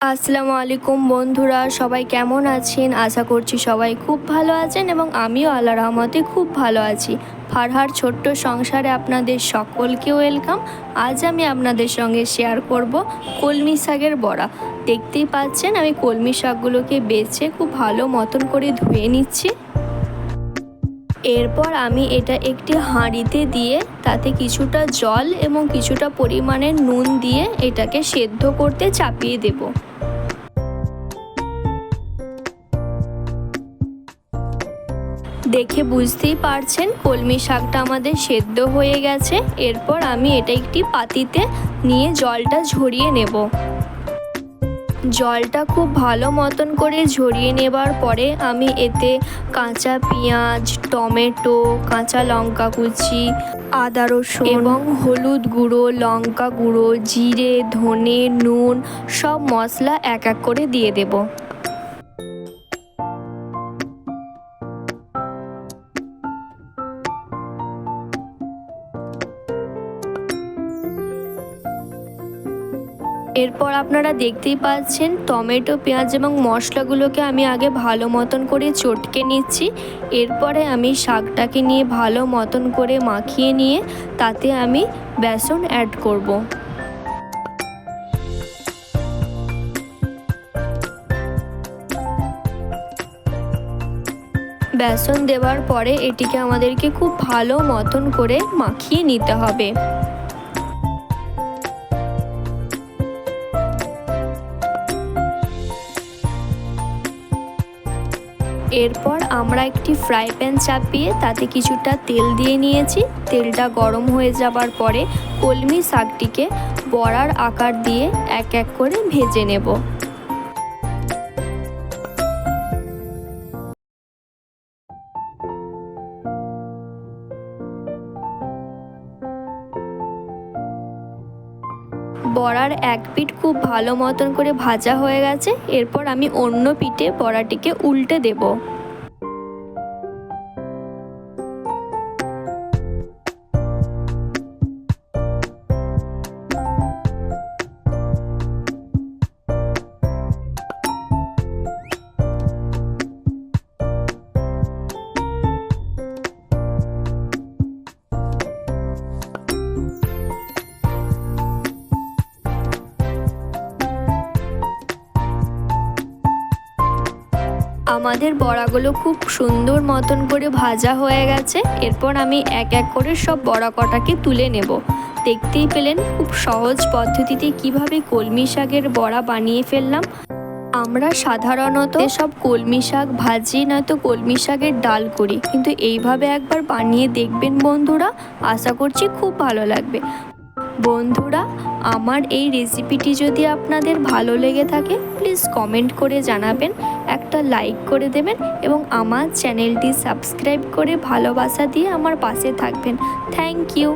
আসসালামু আলাইকুম বন্ধুরা, সবাই কেমন আছেন? আশা করছি সবাই খুব ভালো আছেন এবং আমিও আল্লাহ রহমতে খুব ভালো আছি। ফারহার ছোট্ট সংসারে আপনাদের সকলকে ওয়েলকাম। আজ আমি আপনাদের সঙ্গে শেয়ার করব কলমি শাকের বড়া। দেখতেই পাচ্ছেন, আমি কলমি শাকগুলোকে বেছে খুব ভালো মতন করে ধুয়ে নিচ্ছি। এরপর আমি এটা একটি হাঁড়িতে দিয়ে তাতে কিছুটা জল এবং কিছুটা পরিমাণে নুন দিয়ে এটাকে সেদ্ধ করতে চাপিয়ে দেব। দেখে বুঝতেই পারছেন কলমি শাকটা আমাদের সেদ্ধ হয়ে গেছে। এরপর আমি এটা একটি পাতিতে নিয়ে জলটা ঝরিয়ে নেব। জলটা খুব ভালো মতন করে ঝরিয়ে নেবার পরে আমি এতে কাঁচা পেঁয়াজ টমেটো কাঁচা লঙ্কা কুচি আদা রসুন এবং হলুদ গুঁড়ো লঙ্কা গুঁড়ো জিরে ধনে নুন সব মশলা এক এক করে দিয়ে দেবো। এরপর আপনারা দেখতেই পাচ্ছেন টমেটো, পেঁয়াজ এবং মশলাগুলোকে আমি আগে ভালো মতন করে চটকে নিচ্ছি এরপরে আমি শাকটাকে নিয়ে ভালো মতন করে মাখিয়ে নিয়ে তাতে আমি বেসন অ্যাড করব। বেসন দেওয়ার পরে এটিকে আমাদেরকে খুব ভালো মতন করে মাখিয়ে নিতে হবে এরপর আমরা একটি ফ্রাই প্যান চাপিয়ে তাতে কিছুটা তেল দিয়ে নিয়েছি। তেলটা গরম হয়ে যাবার পরে কলমি শাকটিকে বড়ার আকার দিয়ে এক এক করে ভেজে নেব। বড়ার এক পিঠ খুব ভালো মতন করে ভাজা হয়ে গেছে, এরপর আমি অন্য পিঠে বড়াটিকে উল্টে দেব। আমাদের বড়াগুলো খুব সুন্দর মতন করে ভাজা হয়ে গেছে। এরপর আমি এক এক করে সব বড়া কটাকে তুলে নেব। দেখতেই পেলেন খুব সহজ পদ্ধতিতে কীভাবে কলমি শাকের বড়া বানিয়ে ফেললাম। আমরা সাধারণত সব কলমি শাক ভাজি, নয়তো কলমি শাকের ডাল করি। কিন্তু এইভাবে একবার বানিয়ে দেখবেন বন্ধুরা, আশা করছি খুব ভালো লাগবে। বন্ধুরা, আমার এই রেসিপিটি যদি আপনাদের ভালো লেগে থাকে প্লিজ কমেন্ট করে জানাবেন, একটা লাইক করে দেবেন এবং আমার চ্যানেলটি সাবস্ক্রাইব করে ভালোবাসা দিয়ে আমার পাশে থাকবেন। Thank you